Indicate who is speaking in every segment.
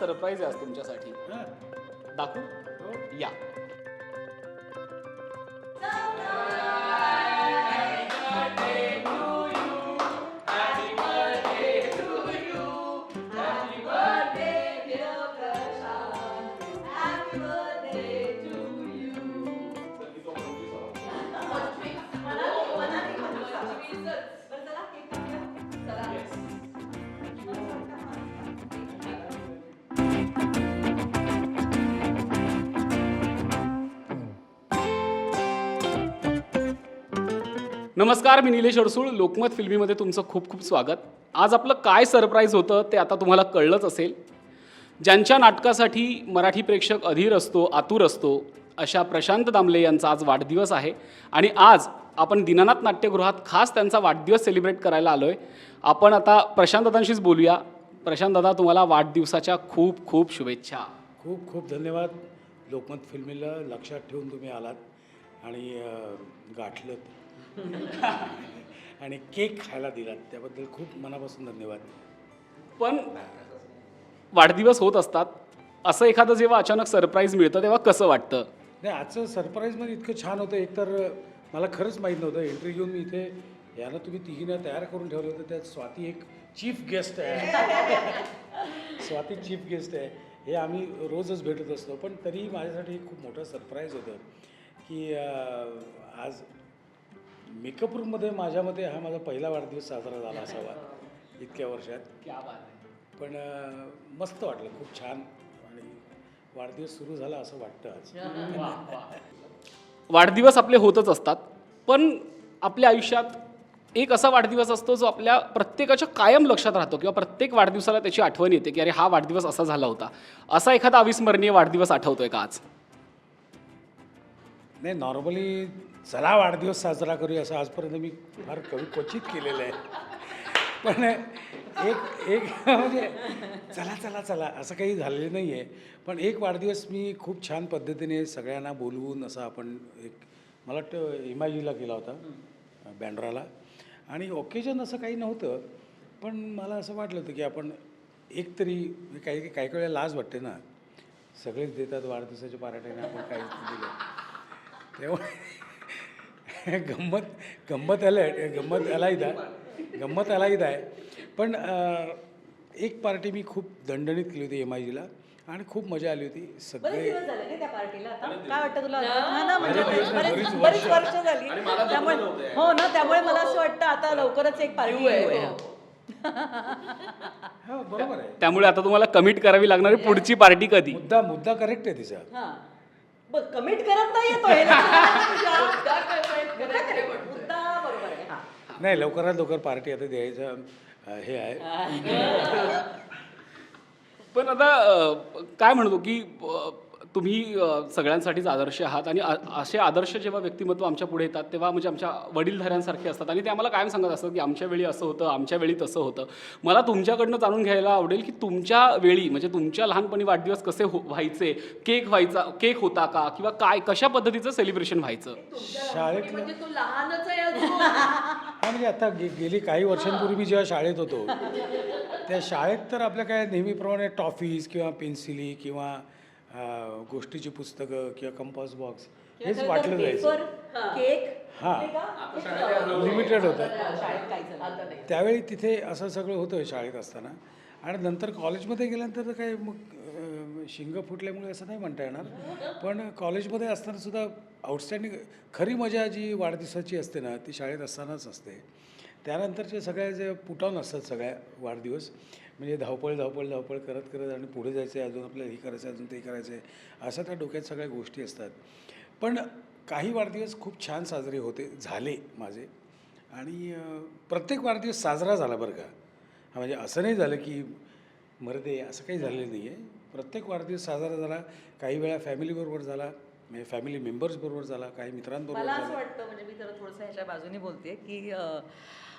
Speaker 1: Surprise आहे आज तुमच्यासाठी. दाखवू
Speaker 2: हो.
Speaker 1: या नमस्कार मी निलेश अडसूळ. लोकमत फिल्मीमध्ये तुमचं खूप खूप स्वागत. आज आपलं काय सरप्राईज होतं ते आता तुम्हाला कळलंच असेल. ज्यांच्या नाटकासाठी मराठी प्रेक्षक अधीर असतो आतुर असतो अशा प्रशांत दामले यांचा आज वाढदिवस आहे. आणि आज आपण दीनानाथ नाट्यगृहात खास त्यांचा वाढदिवस सेलिब्रेट करायला आलो आहे आपण आता प्रशांत दादांशीच बोलूया. प्रशांत दादा तुम्हाला वाढदिवसाच्या खूप खूप शुभेच्छा.
Speaker 2: खूप खूप धन्यवाद. लोकमत फिल्मीला लक्षात ठेवून तुम्ही आलात. आणि गाठलं आणि केक खायला दिलात त्याबद्दल खूप मनापासून धन्यवाद.
Speaker 1: पण वाढदिवस होत असतात असं एखादं जेव्हा अचानक सरप्राईज मिळतं तेव्हा कसं वाटतं?
Speaker 2: नाही आजचं सरप्राईजमध्ये म्हणजे इतकं छान होतं. एकतर मला खरंच माहीत नव्हतं. एंट्री घेऊन मी इथे याला तुम्ही तिघीनं तयार करून ठेवलं होतं. त्यात स्वाती एक चीफ गेस्ट आहे. स्वाती चीफ गेस्ट आहे. हे आम्ही रोजच भेटत असतो. पण तरीही माझ्यासाठी खूप मोठं सरप्राईज होतं की आज मेकअप रूममध्ये माझ्या मते हा माझा पहिला वाढदिवस साजरा झाला असावा इतक्या वर्षात. पण मस्त वाटलं खूप छान. आणि वाढदिवस सुरू झाला असं वाटतं आज.
Speaker 1: वाढदिवस आपले होतच असतात पण आपल्या आयुष्यात एक असा वाढदिवस असतो जो आपल्या प्रत्येकाच्या कायम लक्षात राहतो किंवा प्रत्येक वाढदिवसाला त्याची आठवण येते की अरे हा वाढदिवस असा झाला होता. असा एखादा अविस्मरणीय वाढदिवस आठवतोय का आज?
Speaker 2: नाही नॉर्मली चला वाढदिवस साजरा करूया. असं आजपर्यंत मी फार कवी क्वचित केलेलं आहे. पण एक एक म्हणजे चला चला चला असं काही झालेलं नाही आहे. पण एक वाढदिवस मी खूप छान पद्धतीने सगळ्यांना बोलवून असं आपण एक मला वाटतं इमाजीला केला होता बँड्राला. आणि ओकेजन असं काही नव्हतं पण मला असं वाटलं होतं की आपण एक तरी काही काही काही वेळेला लाज वाटते ना. सगळेच देतात वाढदिवसाच्या पार्ट्याने आपण काहीच दिलं. त्यामुळे गंमत गंमत आलं गंमत अलाईद आहे गंमत अलाईद आहे. पण एक पार्टी मी खूप दणदणीत केली होती एम आय जीला आणि खूप मजा आली होती. सगळे
Speaker 3: दिवस झाले ना त्या पार्टीला? आता काय वाटतं तुला? हा ना म्हणजे त्यामुळे हो ना त्यामुळे मला असं वाटतं आता लवकरच एक पार्टी आहे
Speaker 2: हो. बरोबर आहे.
Speaker 1: त्यामुळे आता तुम्हाला कमिट करावी लागणारी पुढची पार्टी कधी?
Speaker 2: मुद्दा मुद्दा करेक्ट आहे तिचा.
Speaker 3: हा. बघ कमिट करत नाही येतो हे मुद्दा correct. मुद्दा बरोबर आहे. हा.
Speaker 2: नाही लवकरात लवकर पार्टी आता द्यायचं हे आहे.
Speaker 1: पण आता काय म्हणतो की तुम्ही सगळ्यांसाठीच आदर्श आहात आणि असे आदर्श जेव्हा व्यक्तिमत्व आमच्या पुढे येतात तेव्हा म्हणजे आमच्या वडीलधाऱ्यांसारखे असतात. आणि ते आम्हाला कायम सांगत असतात की आमच्या वेळी असं होतं आमच्या वेळी तसं होतं. मला तुमच्याकडनं जाणून घ्यायला आवडेल की तुमच्या वेळी म्हणजे तुमच्या लहानपणी वाढदिवस कसे हो व्हायचे केक व्हायचा केक होता का किंवा काय कशा पद्धतीचं सेलिब्रेशन व्हायचं?
Speaker 2: शाळेत
Speaker 4: म्हणजे.
Speaker 2: हा म्हणजे आता गे गेली काही वर्षांपूर्वी मी जेव्हा शाळेत होतो त्या शाळेत तर आपल्या काय नेहमीप्रमाणे टॉफीज किंवा पेन्सिली किंवा गोष्टीची पुस्तकं किंवा कंपास बॉक्स हेच वाटलं
Speaker 3: पेपर
Speaker 2: जायचं
Speaker 3: केक
Speaker 2: हां. लिमिटेड होतं. त्यावेळी तिथे असं सगळं होतं शाळेत असताना. आणि नंतर कॉलेजमध्ये गेल्यानंतर तर काय मग शिंग फुटल्यामुळे असं नाही म्हणता येणार. पण कॉलेजमध्ये असताना सुद्धा आउटस्टँडिंग खरी मजा जी वाढदिवसाची असते ना ती शाळेत असतानाच असते. त्यानंतरचे सगळ्या जे पुटॉन असतात सगळ्या वाढदिवस म्हणजे धावपळ धावपळ धावपळ करत करत आणि पुढे जायचं आहे अजून आपल्याला हे करायचं आहे अजून ते करायचं आहे असं त्या डोक्यात सगळ्या गोष्टी असतात. पण काही वाढदिवस खूप छान साजरे होते झाले माझे. आणि प्रत्येक वाढदिवस साजरा झाला बरं का. हा म्हणजे असं नाही झालं की मरदे असं काही झालेलं नाही आहे प्रत्येक वाढदिवस साजरा झाला काही वेळा फॅमिलीबरोबर झाला म्हणजे फॅमिली मेंबर्सबरोबर झाला काही मित्रांबरोबर
Speaker 3: मला असं वाटतं म्हणजे मी जरा थोडंसं ह्याच्या बाजूने बोलते की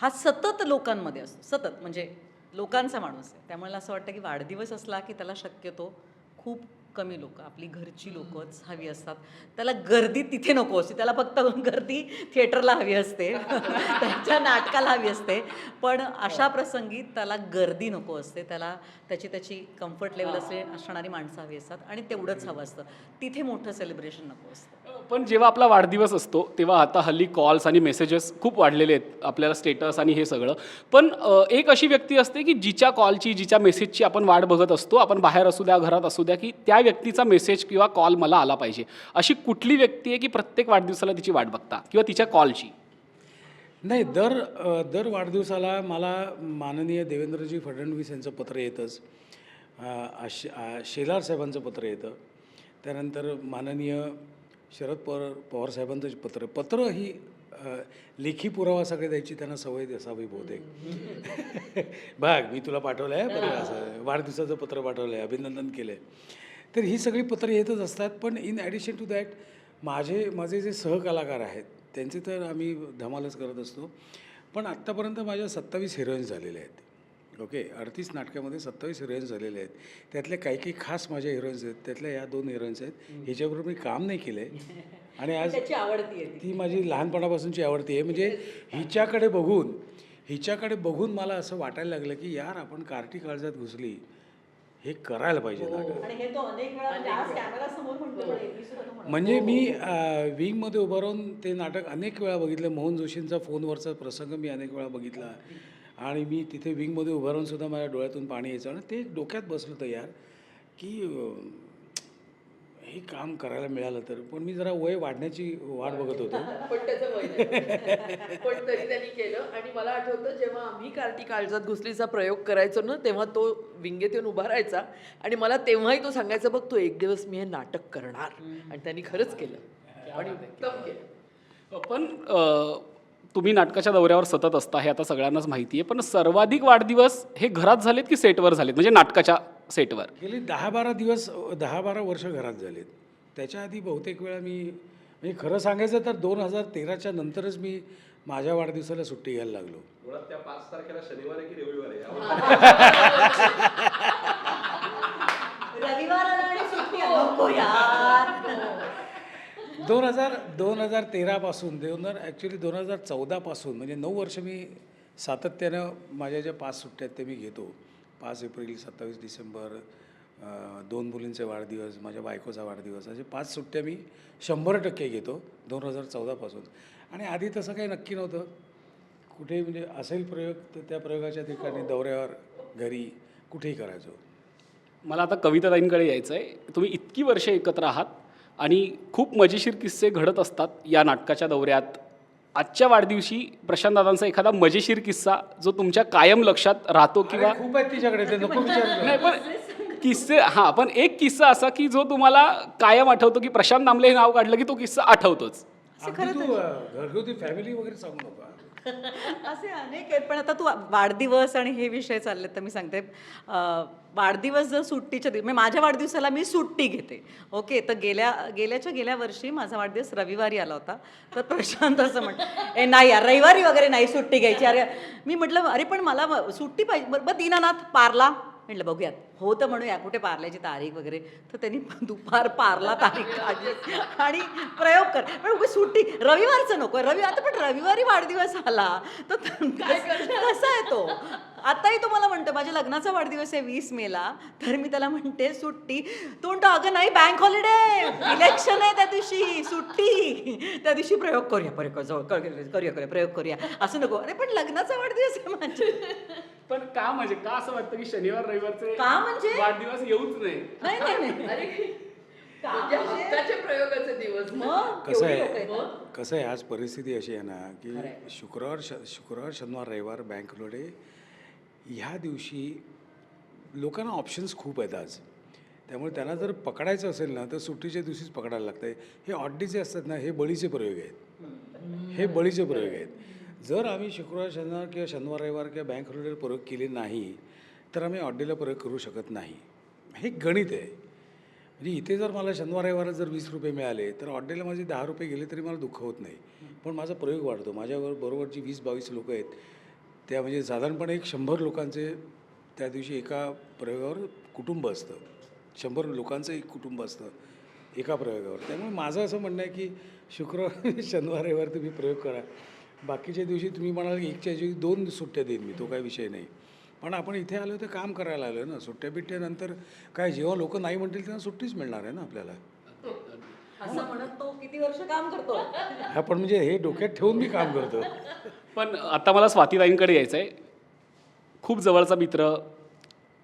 Speaker 3: हा सतत लोकांमध्ये असतो सतत. म्हणजे लोकांचा माणूस आहे. त्यामुळे मला असं वाटतं की वाढदिवस असला की त्याला शक्यतो खूप कमी लोक आपली घरची लोकच हवी असतात. त्याला गर्दी तिथे नको असते. त्याला फक्त गर्दी थिएटरला हवी असते. त्याच्या नाटकाला हवी असते. पण अशा प्रसंगी त्याला गर्दी नको असते. त्याला त्याची त्याची कम्फर्ट लेवल असले असणारी माणसं हवी असतात आणि तेवढंच हवं असतं. तिथे मोठं सेलिब्रेशन नको असतं.
Speaker 1: पण जेव्हा आपला वाढदिवस असतो तेव्हा आता हल्ली कॉल्स आणि मेसेजेस खूप वाढलेले आहेत आपल्याला स्टेटस आणि हे सगळं. पण एक अशी व्यक्ती असते की जिच्या कॉलची जिच्या मेसेजची आपण वाट बघत असतो आपण बाहेर असू द्या घरात असू द्या की त्या व्यक्तीचा मेसेज किंवा कॉल मला आला पाहिजे. अशी कुठली व्यक्ती आहे की प्रत्येक वाढदिवसाला तिची वाट बघता? किंवा तिच्या कॉलची
Speaker 2: नाही दर दर वाढदिवसाला मला माननीय देवेंद्रजी फडणवीस यांचं पत्र येतंच. शेलार साहेबांचं पत्र येतं. त्यानंतर माननीय शरद पवार पवार साहेबांचं पत्र पत्र ही लेखी पुरावा सगळे द्यायची त्यांना सवय असावी बहुतेक. बघ मी तुला पाठवलं आहे पत्र असं वाढदिवसाचं पत्र पाठवलं आहे अभिनंदन केलं आहे तर ही सगळी पत्र येतच असतात पण इन ॲडिशन टू दॅट माझे माझे जे सहकलाकार आहेत त्यांचे तर आम्ही धमालच करत असतो. पण आत्तापर्यंत माझ्या सत्तावीस हिरोईन्स झालेल्या आहेत. ओके अडतीस नाटकामध्ये सत्तावीस हिरोईन्स झालेले आहेत. त्यातल्या काही काही खास माझ्या हिरोईन्स आहेत. त्यातल्या या दोन हिरोईन्स आहेत. ह्याच्याबरोबर मी काम नाही केलं आहे आणि आज
Speaker 3: त्याची आवडती आहे ती.
Speaker 2: माझी लहानपणापासूनची आवडती आहे. म्हणजे हिच्याकडे बघून हिच्याकडे बघून मला असं वाटायला लागलं की यार आपण कार्टी काळजात घुसली. हे करायला पाहिजे नाटक.
Speaker 3: आणि हे तो अनेक वेळा म्हणजे आज कॅमेरा समोर म्हणतो पण एरवी सुद्धा तो म्हणतो.
Speaker 2: म्हणजे मी विंगमध्ये उभं राहून ते नाटक अनेक वेळा बघितलं. मोहन जोशींचा फोनवरचा प्रसंग मी अनेक वेळा बघितला. आणि मी तिथे विंगमध्ये उभं राहून सुद्धा माझ्या डोळ्यातून पाणी यायचं आणि ते डोक्यात बसलं होतं यार की हे काम करायला मिळालं तर. पण मी जरा वय वाढण्याची वाट बघत होतो.
Speaker 4: पण त्याचं वय नाही. पण तरी त्यांनी केलं. आणि मला आठवतं जेव्हा आम्ही कार्टी काळजात घुसलीचा प्रयोग करायचो ना तेव्हा तो विंगेत येऊन उभा राहायचा. आणि मला तेव्हाही तो सांगायचा बघ तो एक दिवस मी हे नाटक करणार. आणि त्यांनी खरंच केलं. आणि उत्तम केलं.
Speaker 1: पण अ, तुम्ही नाटकाच्या दौऱ्यावर सतत असता हे आता सगळ्यांनाच माहिती आहे. पण सर्वाधिक वाढदिवस हे घरात झालेत की सेटवर झालेत? म्हणजे नाटकाच्या सेटवर?
Speaker 2: गेली दहा बारा दिवस दहा बारा वर्ष घरात झालेत. त्याच्या आधी बहुतेक वेळा मी म्हणजे खरं सांगायचं तर दोन हजार तेराच्या नंतरच मी माझ्या वाढदिवसाला सुट्टी घ्यायला लागलो.
Speaker 5: मुळात त्या पाच तारखेला शनिवार आहे की रविवार आहे? यावर
Speaker 3: रविवार आला आणि सुट्टी आली. नको यार.
Speaker 2: दोन हजार दोन हजार तेरापासून दोन हजार ॲक्च्युली दोन हजार चौदापासून म्हणजे नऊ वर्ष मी सातत्यानं माझ्या ज्या पाच सुट्ट्या आहेत ते मी घेतो. पाच एप्रिल सत्तावीस डिसेंबर दोन मुलींचे वाढदिवस माझ्या बायकोचा वाढदिवस असे पाच सुट्ट्या मी शंभर टक्के घेतो दोन हजार चौदापासून आणि आधी तसं काही नक्की नव्हतं. कुठेही म्हणजे असेल प्रयोग तर त्या प्रयोगाच्या ठिकाणी दौऱ्यावर घरी कुठेही करायचो.
Speaker 1: मला आता कविताताईंकडे यायचं आहे तुम्ही इतकी वर्ष एकत्र आहात आणि खूप मजेशीर किस्से घडत असतात या नाटकाच्या दौऱ्यात. आजच्या वाढदिवशी प्रशांत दादांचा एखादा मजेशीर किस्सा जो तुमच्या कायम लक्षात राहतो किंवा
Speaker 2: खूप आहेत तिच्याकडे ते नको विचारू
Speaker 1: नाही पण किस्से हां पण एक किस्सा असा की जो तुम्हाला कायम आठवतो की प्रशांत दामले हे नाव काढलं की तो किस्सा आठवतोच.
Speaker 2: अगदी तू अ, घरगुती फॅमिली वगैरे सांगू नका.
Speaker 3: असे अनेक आहेत पण आता तू वाढदिवस आणि हे विषय चालले तर मी सांगते. वाढदिवस जर सुट्टीच्या दिवशी म्हणजे माझ्या वाढदिवसाला मी सुट्टी घेते. ओके तर गेल्या गेल्याच्या गेल्या वर्षी माझा वाढदिवस रविवारी आला होता. तर प्रशांत असं म्हण ए नाही यार रविवारी वगैरे नाही सुट्टी घ्यायची. अरे मी म्हटलं अरे पण मला सुट्टी पाहिजे बरं दीनानाथ पारला. म्हटलं बघूयात. हो तर म्हणूया कुठे पार्ल्याची तारीख वगैरे. तर त्यांनी दुपार पारला तारीख काढली. आणि प्रयोग कर. पण उगाच सुट्टी. रविवारचं नको. रविवार आता पण रविवारी वाढदिवस आला. तर कसा आहे तो? आताही तो मला म्हणतो माझ्या लग्नाचा वाढदिवस आहे वीस मेला तर मी त्याला म्हणते सुट्टी. तो म्हणतो अगं नाही बँक हॉलिडे इलेक्शन आहे त्या दिवशी सुट्टी. त्या दिवशी प्रयोग करूया प्रयोग करूया करूया प्रयोग करूया. असं नको. अरे पण लग्नाचा वाढदिवस आहे माझ्या.
Speaker 1: पण का म्हणजे का असं वाटतं की शनिवार रविवारचे
Speaker 3: का म्हणजे?
Speaker 1: वाढदिवस येऊच नाही.
Speaker 3: नाही नाही
Speaker 4: म्हणजे हक्काचे प्रयोगाचे दिवस.
Speaker 3: मग?
Speaker 2: कसं आहे. कसं आहे? आज परिस्थिती अशी आहे ना की शुक्रवार शुक्रवार शनिवार रविवार बँक हॉलिडे ह्या दिवशी लोकांना ऑप्शन्स खूप आहेत आज. त्यामुळे त्यांना जर पकडायचं असेल ना तर सुट्टीच्या दिवशीच पकडायला लागतं हे ऑड्डी जे असतात ना हे बळीचे प्रयोग आहेत. हे बळीचे प्रयोग आहेत. जर आम्ही शुक्रवार शनिवार किंवा शनिवार रविवार किंवा बँक हॉलिडे प्रयोग केले नाही तर आम्ही ऑड्डीला प्रयोग करू शकत नाही. हे गणित आहे. म्हणजे इथे जर मला शनिवार रविवारात जर वीस रुपये मिळाले तर ऑड्डेला माझे दहा रुपये गेले तरी मला दुःख होत नाही. पण माझा प्रयोग वाढतो. माझ्यावर बरोबर जी वीस बावीस लोकं आहेत त्या म्हणजे साधारणपणे एक शंभर लोकांचे त्या दिवशी एका प्रयोगावर कुटुंब असतं. शंभर लोकांचं एक कुटुंब असतं एका प्रयोगावर. त्यामुळे माझं असं म्हणणं आहे की शुक्रवार शनिवार रविवार तुम्ही प्रयोग करा. बाकीच्या दिवशी तुम्ही म्हणाल की एकच्या ऐवजी दोन सुट्ट्या देईन मी तो काही विषय नाही. पण आपण इथे आलो तर काम करायला आलो ना. सुट्ट्या बिट्ट्यानंतर काय जेव्हा लोक नाही म्हणतील तेव्हा सुट्टीच मिळणार आहे ना आपल्याला.
Speaker 3: असं म्हणत तो किती वर्ष काम करतो?
Speaker 2: हा पण म्हणजे हे डोक्यात ठेवून मी काम करतो.
Speaker 1: पण आता मला स्वातीताईंकडे यायचं आहे खूप जवळचा मित्र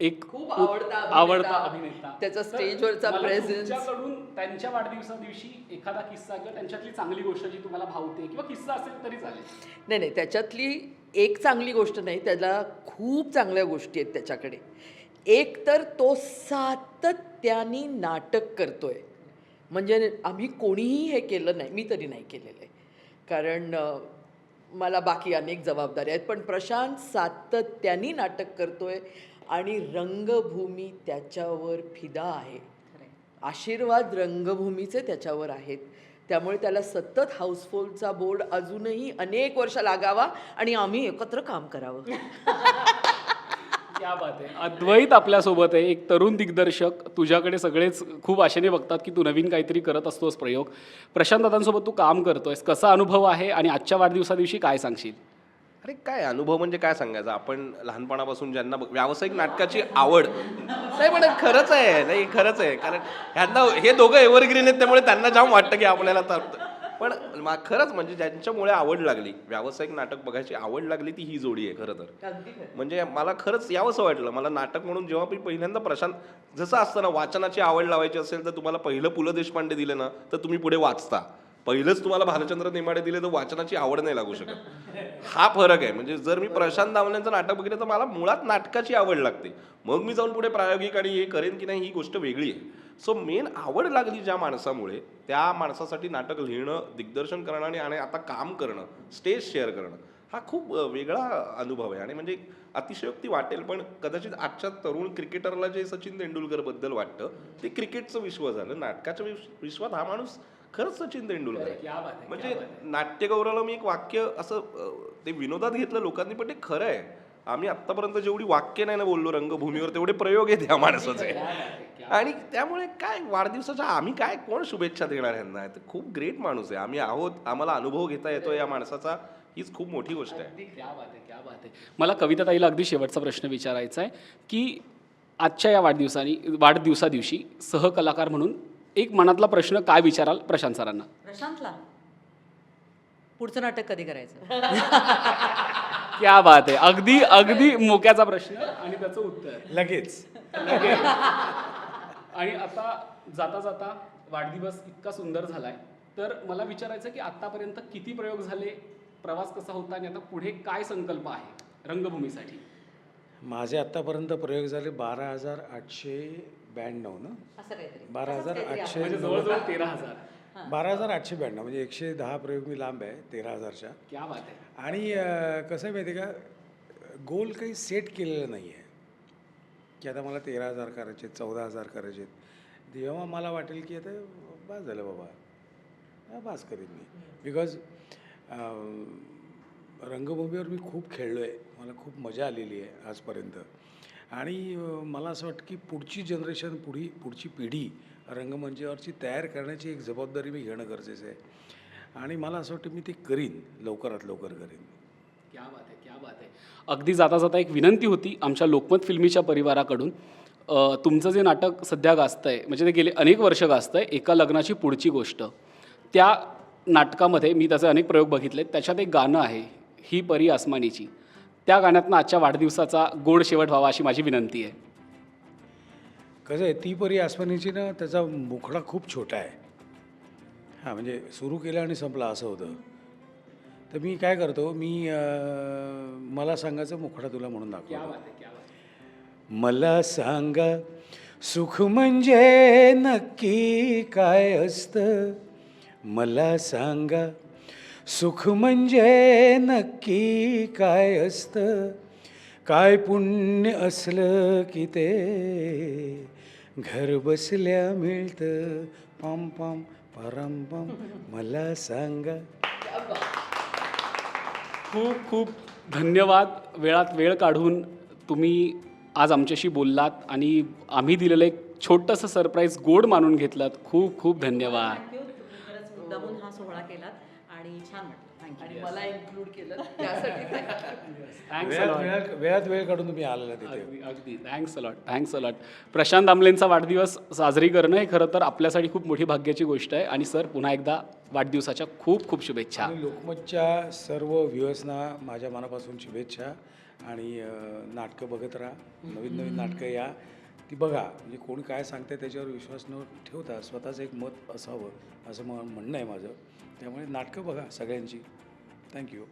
Speaker 1: एक
Speaker 4: खूप आवडता अभिनेता.
Speaker 1: आवडता अभिनेता.
Speaker 4: त्याचा स्टेजवरचा.
Speaker 1: तुमच्याकडून त्यांच्या वाढदिवसा दिवशी एखादा किस्सा किंवा त्यांच्यातली चांगली गोष्ट जी तुम्हाला भावते किंवा किस्सा असेल तरी चालेल.
Speaker 4: नाही नाही त्याच्यातली एक चांगली गोष्ट नाही त्याला खूप चांगल्या गोष्टी आहेत त्याच्याकडे. एक तर तो सातत्याने नाटक करतोय. म्हणजे आम्ही कोणीही हे केलं नाही मी तरी नाही केलेलं आहे. कारण मला बाकी अनेक जबाबदाऱ्या आहेत पण प्रशांत सातत्याने नाटक करतोय आणि रंगभूमी त्याच्यावर फिदा आहे. आशीर्वाद रंगभूमीचे त्याच्यावर आहेत. त्यामुळे त्याला सतत हाऊसफुलचा बोर्ड अजूनही अनेक वर्ष लागावा आणि आम्ही एकत्र काम करावं.
Speaker 1: क्या बात आहे. अद्वैत आपल्यासोबत आहे. एक तरुण दिग्दर्शक तुझ्याकडे सगळेच खूप आशेने बघतात की तू नवीन काहीतरी करत असतोस प्रयोग. प्रशांत दादांसोबत तू काम करतोयस. कसा अनुभव आहे आणि आजच्या वाढदिवसा दिवशी काय सांगशील?
Speaker 5: अरे काय अनुभव म्हणजे काय सांगायचं? आपण लहानपणापासून ज्यांना बघ- व्यावसायिक नाटकाची आवड नाही पण खरंच आहे. नाही खरंच आहे. कारण ह्यांना हे दोघं एव्हरग्रीन आहेत त्यामुळे त्यांना जाम वाटतं की आपल्याला तर पण मा- खरंच म्हणजे ज्यांच्यामुळे आवड लागली व्यावसायिक नाटक बघायची आवड लागली ती ही जोडी आहे खरं तर. म्हणजे मला खरंच यावंसं वाटलं मला नाटक म्हणून जेव्हा मी पहिल्यांदा प्रशांत जसं असतं ना वाचनाची आवड लावायची असेल तर तुम्हाला पहिलं पु ल देशपांडे दिलं ना तर तुम्ही पुढे वाचता. पहिलंच तुम्हाला भालचंद्र नेमाडे दिले तर वाचनाची आवड नाही लागू शकत. हा फरक आहे. म्हणजे जर मी प्रशांत दामल्यांचं नाटक बघितलं तर मला मुळात नाटकाची आवड लागते. मग मी जाऊन पुढे प्रायोगिक आणि हे करेन की नाही ही गोष्ट वेगळी आहे. सो मेन आवड लागली ज्या माणसामुळे त्या माणसासाठी नाटक लिहिणं दिग्दर्शन करणं आणि आणि आता काम करणं स्टेज शेअर करणं हा खूप वेगळा अनुभव आहे. आणि म्हणजे अतिशयोक्ती वाटेल पण कदाचित आजच्या तरुण क्रिकेटरला जे सचिन तेंडुलकरबद्दल वाटतं ते क्रिकेटचं विश्व झालं. नाटकाच्या विश्व- विश्वात हा माणूस खरंच सचिन तेंडुलकर म्हणजे नाट्यगौरवला मी एक वाक्य असं ते विनोदात घेतलं लोकांनी पण ते खरं आहे. आम्ही आत्तापर्यंत जेवढी वाक्य नाही ना बोललो रंगभूमीवर तेवढे प्रयोग आहेत या माणसाचे आणि त्यामुळे काय वाढदिवसाच्या आम्ही काय कोण शुभेच्छा देणार ह्यांना? तर खूप ग्रेट माणूस आहे. आम्ही आहोत आम्हाला अनुभव घेता येतो या माणसाचा. हीच खूप मोठी गोष्ट आहे.
Speaker 1: क्या बात आहे क्या बात आहे. मला कविता ताईला अगदी शेवटचा प्रश्न विचारायचा आहे की आजच्या या वाढदिवसानी वाढदिवसा दिवशी सहकलाकार म्हणून एक मनातला प्रश्न काय विचाराल प्रशांत सरांना?
Speaker 3: प्रशांतला? पुढचं नाटक कधी करायचं?
Speaker 1: क्या बात आहे अगदी अगदी मोक्याचा प्रश्न आणि त्याचं उत्तर.
Speaker 2: लगेच.
Speaker 1: आणि आता जाता जाता वाढदिवस इतका सुंदर झालाय. तर मला विचारायचं की आतापर्यंत किती प्रयोग झाले? प्रवास कसा होता आणि आता पुढे काय संकल्प आहे रंगभूमीसाठी?
Speaker 2: माझे आत्तापर्यंत प्रयोग झाले बारा हजार आठशे ब्याण्णव ना?
Speaker 3: असं काहीतरी.
Speaker 2: बारा हजार आठशे
Speaker 1: म्हणजे जवळजवळ तेरा हजार.
Speaker 2: बारा हजार आठशे ब्याण्णव म्हणजे एकशे दहा प्रयोग मी लांब आहे तेरा हजारच्या
Speaker 1: क्या बात आहे.
Speaker 2: आणि अं, कसं आहे माहिती आहे का? गोल काही सेट केलेलं नाही आहे की आता मला तेरा हजार करायचे आहेत चौदा हजार करायचे आहेत. जेव्हा मला वाटेल की आता बास झालं बाबा. हा, बास करीन मी. बिकॉज रंगभूमीवर मी खूप खेळलो आहे मला खूप मजा आलेली आहे आजपर्यंत. आणि मला असं वाटतं की पुढची जनरेशन पुढी पुढची पिढी रंगमंचावरची तयार करण्याची एक जबाबदारी मी घेणं गरजेचं आहे. आणि मला असं वाटतं मी ते करीन लवकरात लवकर करीन.
Speaker 1: क्या बात आहे क्या बात आहे. अगदी जाता जाता एक विनंती होती आमच्या लोकमत फिल्मीच्या परिवाराकडून. तुमचं जे नाटक सध्या गाजतं आहे म्हणजे ते गेले अनेक वर्ष गाजतं आहे एका लग्नाची पुढची गोष्ट. त्या नाटकामध्ये मी त्याचे अनेक प्रयोग बघितले त्याच्यात एक गाणं आहे ही परी आसमानीची. त्या गाण्यातनं आजच्या वाढदिवसाचा गोड शेवट व्हावा अशी माझी विनंती आहे.
Speaker 2: कसं आहे ती परी आसमानीची ना त्याचा मुखडा खूप छोटा आहे. हां म्हणजे सुरू केलं आणि संपला असं होतं. तर मी काय करतो मी अं, मला सांगायचं मुखडा तुला म्हणून दाखवतो. मला सांगा सुख म्हणजे नक्की काय असतं? मला सांगा सुख म्हणजे नक्की काय असतं? काय पुण्य असलं की ते? घर बसल्या मिळतं. पम पम परम पम. मला सांगा.
Speaker 1: खूप खूप धन्यवाद. वेळात वेळ काढून तुम्ही आज आमच्याशी बोललात आणि आम्ही दिलेलं एक छोटंसं सरप्राईज गोड मानून घेतलात. खूप खूप धन्यवाद.
Speaker 3: हा सोहळा केलात. आणि छान वाटलं. थँक्यू
Speaker 4: आणि मला इन्क्लूड केलं. त्यासाठी.
Speaker 1: थँक्स
Speaker 2: वेळात वेळात वेळात वेळ काढून तुम्ही आलेला तिथे.
Speaker 1: अगदी अगदी. Thanks a lot thanks a lot Prashant आमलेंचा वाढदिवस साजरी करणं हे खरं तर आपल्यासाठी खूप मोठी भाग्याची गोष्ट आहे. आणि सर पुन्हा एकदा वाढदिवसाच्या खूप खूप शुभेच्छा.
Speaker 2: आणि लोकमतच्या सर्व व्ह्युअर्सना माझ्या मनापासून शुभेच्छा. आणि अं, नाटकं बघत राहा. नवीन नवीन नाटकं या. ती बघा. म्हणजे कोणी काय सांगते त्याच्यावर विश्वास न ठेवता स्वतःचं एक मत असावं असं म म्हणणं आहे माझं. त्यामुळे नाटकं बघा सगळ्यांची. थँक्यू